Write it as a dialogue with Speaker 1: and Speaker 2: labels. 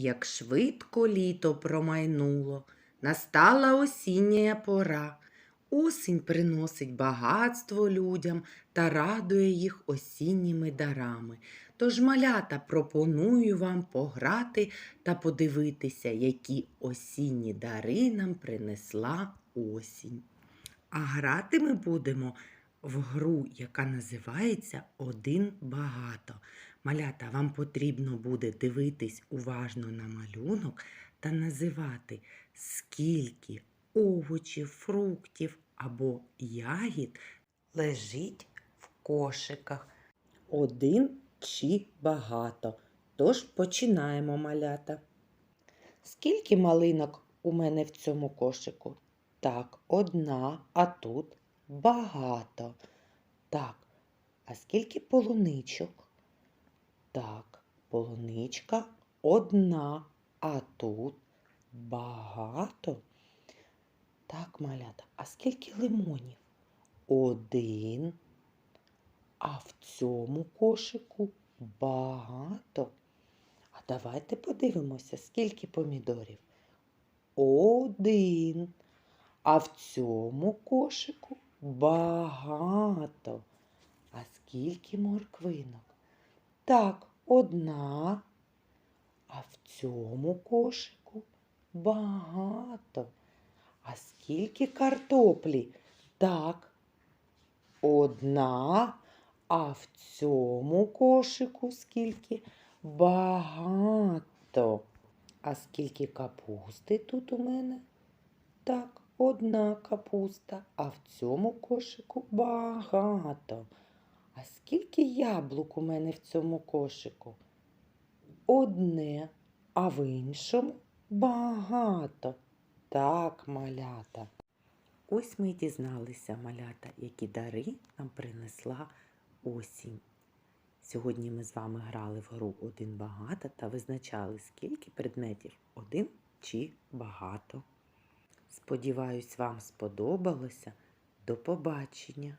Speaker 1: Як швидко літо промайнуло, настала осіння пора. Осінь приносить багатство людям та радує їх осінніми дарами. Тож, малята, пропоную вам пограти та подивитися, які осінні дари нам принесла осінь. А грати ми будемо в гру, яка називається Один багато. Малята, вам потрібно буде дивитись уважно на малюнок та називати, скільки овочів, фруктів або ягід лежить в кошиках. Один чи багато. Тож починаємо малята. Скільки малинок у мене в цьому кошику? Так, одна, а тут багато. Так, а скільки полуничок? Полуничка одна, а тут багато. Так, малята, а скільки лимонів? Один. А в цьому кошику багато. А давайте подивимося, скільки помідорів. Один. А в цьому кошику багато. А скільки морквинок? Так, одна. А в цьому кошику багато. А скільки картоплі? Так, одна. А в цьому кошику скільки? Багато. А скільки капусти тут у мене? Так, одна капуста, а в цьому кошику багато. А скільки яблук у мене в цьому кошику? Одне, а в іншому багато. Так, малята. Ось ми й дізналися, малята, які дари нам принесла осінь. Сьогодні ми з вами грали в гру один багато та визначали, скільки предметів один чи багато. Сподіваюсь, вам сподобалося. До побачення!